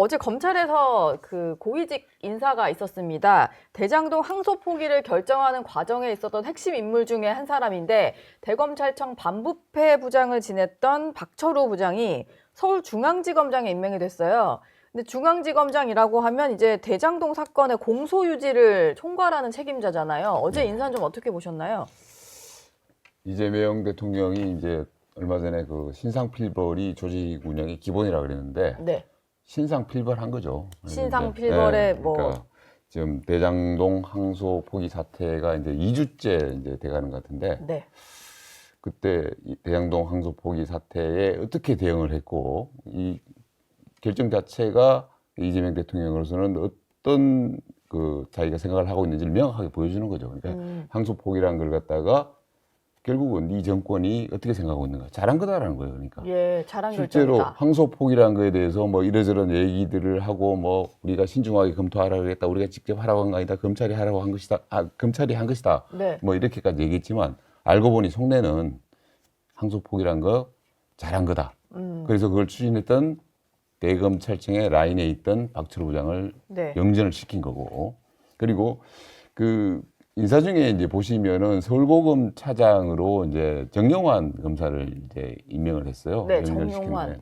어제 검찰에서 그 고위직 인사가 있었습니다. 대장동 항소 포기를 결정하는 과정에 있었던 핵심 인물 중에 한 사람인데 대검찰청 반부패 부장을 지냈던 박철우 부장이 서울중앙지검장에 임명이 됐어요. 근데 중앙지검장이라고 하면 이제 대장동 사건의 공소 유지를 총괄하는 책임자잖아요. 어제 인사는 좀 어떻게 보셨나요? 이재명 대통령이 이제 얼마 전에 그 신상 필벌이 조직 운영의 기본이라 그랬는데 네. 신상 필벌한 거죠. 신상 이제, 필벌에 뭐- 그러니까 지금 대장동 항소 포기 사태가 이제 2주째 이제 돼가는 것 같은데 네. 그때 이 대장동 항소 포기 사태에 어떻게 대응을 했고 이 결정 자체가 이재명 대통령으로서는 어떤 그 자기가 생각을 하고 있는지를 명확하게 보여주는 거죠. 그러니까 음. 항소 포기라는 걸 갖다가 결국은 이 정권이 어떻게 생각하고 있는가 잘한 거다라는 거예요. 그러니까 예, 잘한 실제로 결정이다. 항소 포기라는 거에 대해서 뭐 이러저런 얘기들을 하고 뭐 우리가 신중하게 검토하라고 했다. 우리가 직접 하라고 한 거 아니다. 검찰이 하라고 한 것이다. 아, 검찰이 한 것이다. 네. 뭐 이렇게까지 얘기했지만 알고 보니 속내는 항소 포기란 거 잘한 거다. 음. 그래서 그걸 추진했던 대검찰청의 라인에 있던 박철우 부장을 네. 영전을 시킨 거고 그리고 그 인사 중에 이제 보시면은 서울고검 차장으로 이제 정영환 검사를 이제 임명을 했어요. 네. 시켰는데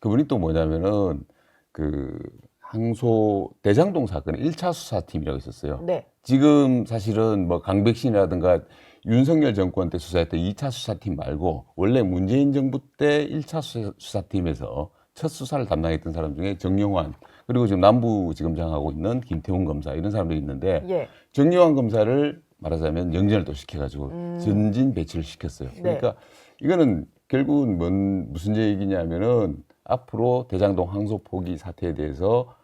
그분이 또 뭐냐면은 그 항소 대장동 사건의 1차 수사팀이라고 있었어요. 네. 지금 사실은 뭐 강백신이라든가 윤석열 정권 때 수사했던 2차 수사팀 말고 원래 문재인 정부 때 1차 수사- 수사팀에서 첫 수사를 담당했던 사람 중에 정영환 그리고 지금 남부지검장하고 있는 김태훈 검사 이런 사람들이 있는데 예. 정영환 검사를 말하자면 영전을 또 시켜가지고 음. 전진 배치를 시켰어요. 네. 그러니까 이거는 결국은 뭔 무슨 얘기냐면은 앞으로 대장동 항소 포기 사태에 대해서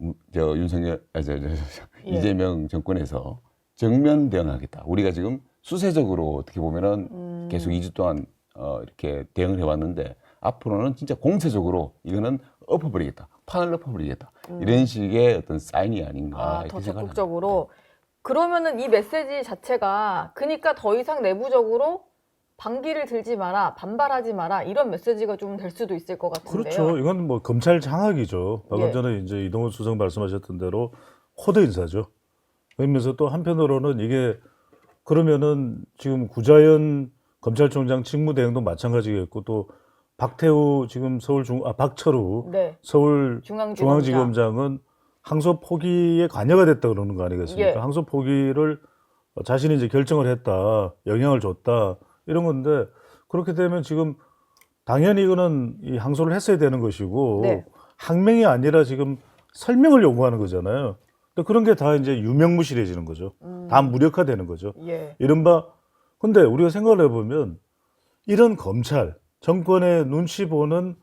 음, 저 윤석열 아, 저, 저, 저, 저, 예. 이재명 정권에서 정면 대응하겠다. 우리가 지금 수세적으로 어떻게 보면은 음. 계속 2주 동안 어, 이렇게 대응을 해왔는데 앞으로는 진짜 공세적으로 이거는 엎어버리겠다. 판을 엎어버리겠다. 이런 식의 어떤 사인이 아닌가 음. 아, 이렇게 더 적극적으로. 그러면은 이 메시지 자체가 그러니까 더 이상 내부적으로 반기를 들지 마라, 반발하지 마라 이런 메시지가 좀 될 수도 있을 것 같은데요. 그렇죠. 이건 뭐 검찰 장악이죠. 방금 예. 전에 이제 이동훈 수석 말씀하셨던 대로 코드 인사죠. 그러면서 또 한편으로는 이게 그러면은 지금 구자연 검찰총장 직무대행도 마찬가지겠고 또 박태우 지금 서울 중 아 박철우 네. 서울 중앙지검장. 중앙지검장 은 항소 포기에 관여가 됐다 그러는 거 아니겠습니까? 예. 항소 포기를 자신이 이제 결정을 했다, 영향을 줬다 이런 건데 그렇게 되면 지금 당연히 이거는 이 항소를 했어야 되는 것이고 네. 항명이 아니라 지금 설명을 요구하는 거잖아요. 근데 그런 게 다 이제 유명무실해지는 거죠. 음. 다 무력화되는 거죠. 예. 이른바 근데 우리가 생각을 해보면 이런 검찰 정권의 눈치 보는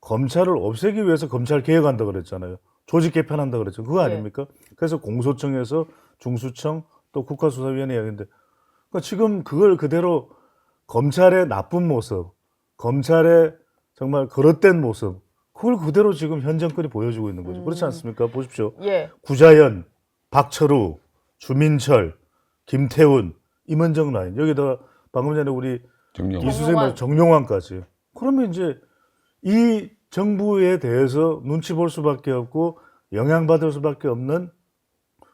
검찰을 없애기 위해서 검찰 개혁한다 그랬잖아요. 조직 개편한다 그랬죠. 그거 네. 아닙니까? 그래서 공소청에서 중수청 또 국가수사위원회 이야기인데 그러니까 지금 그걸 그대로 검찰의 나쁜 모습, 검찰의 정말 거릇된 모습, 그걸 그대로 지금 현 정권이 보여주고 있는 거죠. 그렇지 음. 않습니까? 보십시오. 예. 구자연, 박철우, 주민철, 김태훈, 임은정 라인 여기다가 방금 전에 우리 정영환. 이수생 말 정용환까지. 그러면 이제 이 정부에 대해서 눈치 볼 수밖에 없고 영향받을 수밖에 없는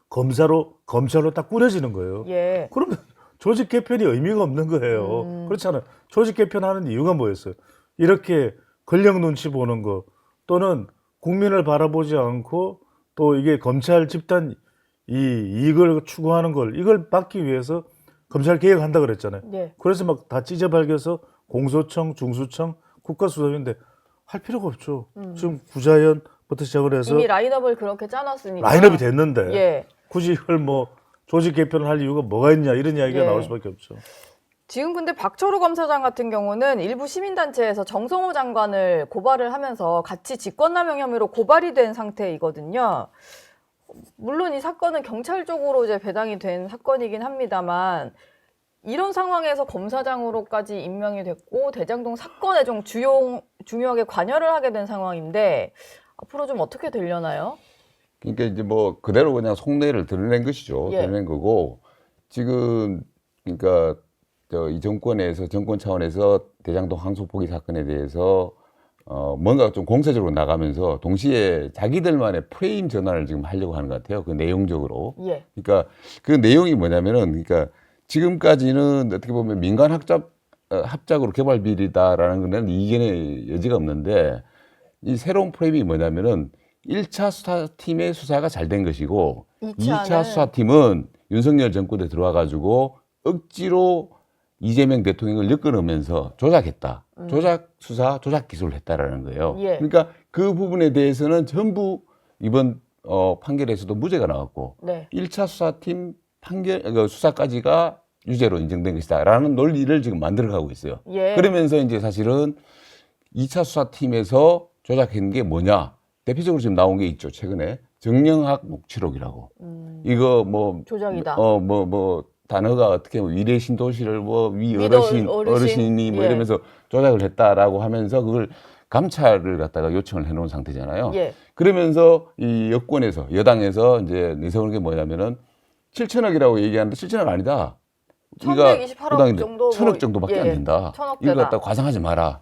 검사로 검찰로 딱 꾸려지는 거예요. 예. 그러면 조직 개편이 의미가 없는 거예요. 음. 그렇잖아요. 조직 개편하는 이유가 뭐였어요? 이렇게 권력 눈치 보는 거 또는 국민을 바라보지 않고 또 이게 검찰 집단 이 이익을 추구하는 걸 이걸 막기 위해서 검찰 개혁한다 그랬잖아요. 예. 그래서 막 다 찢어발겨서 공소청, 중수청, 국가수사위인데 할 필요가 없죠. 음. 지금 구자연부터 시작을 해서 이미 라인업을 그렇게 짜놨으니까. 라인업이 됐는데 예. 굳이 이걸 뭐 조직 개편을 할 이유가 뭐가 있냐 이런 이야기가 예. 나올 수밖에 없죠. 지금 근데 박철우 검사장 같은 경우는 일부 시민단체에서 정성호 장관을 고발을 하면서 같이 직권남용 혐의로 고발이 된 상태이거든요. 물론 이 사건은 경찰 쪽으로 이제 배당이 된 사건이긴 합니다만 이런 상황에서 검사장으로까지 임명이 됐고 대장동 사건에 좀 주요, 중요하게 관여를 하게 된 상황인데 앞으로 좀 어떻게 되려나요? 그러니까 이제 뭐 그대로 그냥 속내를 드러낸 것이죠. 예. 드러낸 거고 지금 그러니까 저 이 정권에서 정권 차원에서 대장동 항소 포기 사건에 대해서 어, 뭔가 좀 공세적으로 나가면서 동시에 자기들만의 프레임 전환을 지금 하려고 하는 것 같아요. 그 내용적으로. 예. 그러니까 그 내용이 뭐냐면은 그러니까 지금까지는 어떻게 보면 민간 학잡 어, 합작으로 개발 비리다라는 거는 이견의 여지가 없는데 이 새로운 프레임이 뭐냐면은 1차 수사팀의 수사가 잘 된 것이고 이차는- 2차 수사팀은 윤석열 정권에 들어와 가지고 억지로 이재명 대통령을 엮어놓으면서 조작했다. 조작 수사, 조작 기소를 했다라는 거예요. 음. 예. 그러니까 그 부분에 대해서는 전부 이번 어, 판결에서도 무죄가 나왔고 네. 1차 수사팀 판결 그 수사까지가 유죄로 인정된 것이다라는 논리를 지금 만들어가고 있어요. 예. 그러면서 이제 사실은 2차 수사팀에서 조작한 게 뭐냐? 대표적으로 지금 나온 게 있죠. 최근에 정영학 녹취록이라고. 음, 이거 뭐 조작이다. 어 뭐 뭐 단어가 어떻게 뭐 위례 신도시를 뭐위 위도 어르신 어르신? 어르신이 뭐 예. 이러면서 조작을 했다라고 하면서 그걸 감찰을 갖다가 요청을 해놓은 상태잖아요. 예. 그러면서 이 여권에서 여당에서 이제 내세우는 게 뭐냐면은 7천억이라고 얘기하는데 7천억 아니다. 1128억 정도 천억 뭐, 정도밖에 예, 안 된다. 천억대다. 이걸 갖다 과장하지 마라.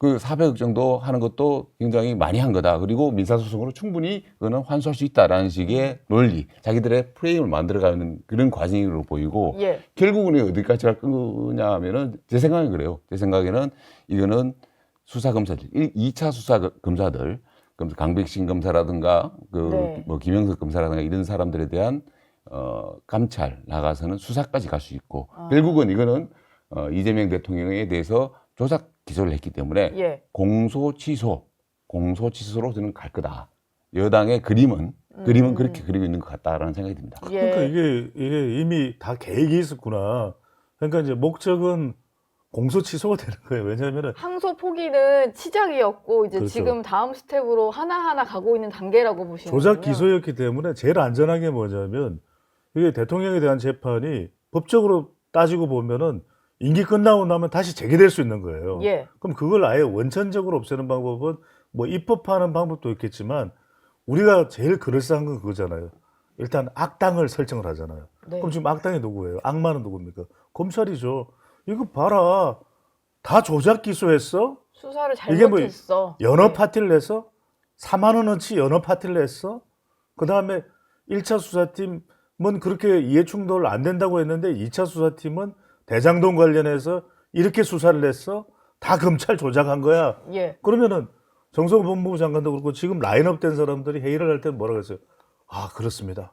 그 400억 정도 하는 것도 굉장히 많이 한 거다. 그리고 민사소송으로 충분히 그거는 환수할 수 있다라는 식의 논리, 자기들의 프레임을 만들어가는 그런 과정으로 보이고 예. 결국은 어디까지 갈 거냐 하면은 제 생각엔 그래요. 제 생각에는 이거는 수사 검사들, 2차 수사 그 검사들, 강백신 검사라든가 그 네. 뭐 김영석 검사라든가 이런 사람들에 대한 어 감찰 나가서는 수사까지 갈 수 있고 아. 결국은 이거는 어 이재명 대통령에 대해서 조작 기소를 했기 때문에 예. 공소 취소, 공소 취소로 저는 갈 거다. 여당의 그림은 음. 그림은 그렇게 그리고 있는 것 같다라는 생각이 듭니다. 예. 그러니까 이게 이게 이미 다 계획이 있었구나. 그러니까 이제 목적은 공소 취소가 되는 거예요. 왜냐하면은 항소 포기는 시작이었고 이제 그렇죠. 지금 다음 스텝으로 하나하나 가고 있는 단계라고 보시면 조작 기소였기 때문에 제일 안전한 게 뭐냐면 이게 대통령에 대한 재판이 법적으로 따지고 보면은 임기 끝나고 나면 다시 재개될 수 있는 거예요. 예. 그럼 그걸 아예 원천적으로 없애는 방법은 뭐 입법하는 방법도 있겠지만 우리가 제일 그럴싸한 건 그거잖아요. 일단 악당을 설정을 하잖아요. 네. 그럼 지금 악당이 누구예요? 악마는 누굽니까? 검찰이죠. 이거 봐라. 다 조작 기소했어? 수사를 뭐 잘못했어. 연어 네. 파티를 내서 4만 원어치 연어 파티를 냈어. 그 다음에 1차 수사팀은 그렇게 이해충돌 안 된다고 했는데 2차 수사팀은 대장동 관련해서 이렇게 수사를 했어. 다 검찰 조작한 거야. 예. 그러면은 정성호 법무부 장관도 그렇고 지금 라인업 된 사람들이 회의를 할때 뭐라고 했어요? 아 그렇습니다.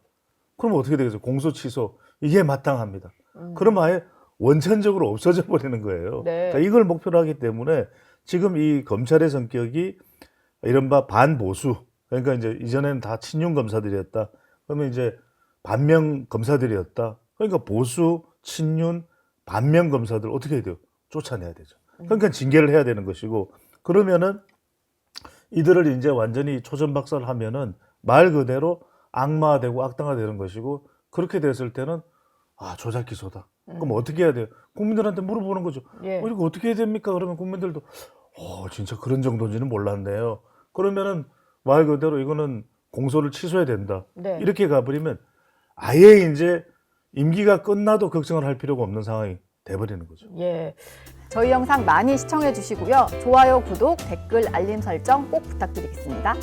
그럼 어떻게 되겠어요? 공소 취소 이게 마땅합니다. 음. 그럼 아예 원천적으로 없어져 버리는 거예요. 네. 그러니까 이걸 목표로 하기 때문에 지금 이 검찰의 성격이 이른바 반보수 그러니까 이제 이전에는 다 친윤 검사들이었다. 그러면 이제 반명 검사들이었다. 그러니까 보수, 친윤, 반명 검사들 어떻게 해야 돼요? 쫓아내야 되죠. 그러니까 징계를 해야 되는 것이고 그러면은 이들을 이제 완전히 초전박살을 하면은 말 그대로 악마되고 악당화되는 것이고 그렇게 됐을 때는 아 조작 기소다. 그럼 어떻게 해야 돼요? 국민들한테 물어보는 거죠. 예. 어, 이거 어떻게 해야 됩니까? 그러면 국민들도 어 진짜 그런 정도인지는 몰랐네요. 그러면은 말 그대로 이거는 공소를 취소해야 된다. 네. 이렇게 가버리면 아예 이제 임기가 끝나도 걱정을 할 필요가 없는 상황이 돼버리는 거죠. 예. 저희 영상 많이 시청해 주시고요. 좋아요, 구독, 댓글, 알림 설정 꼭 부탁드리겠습니다.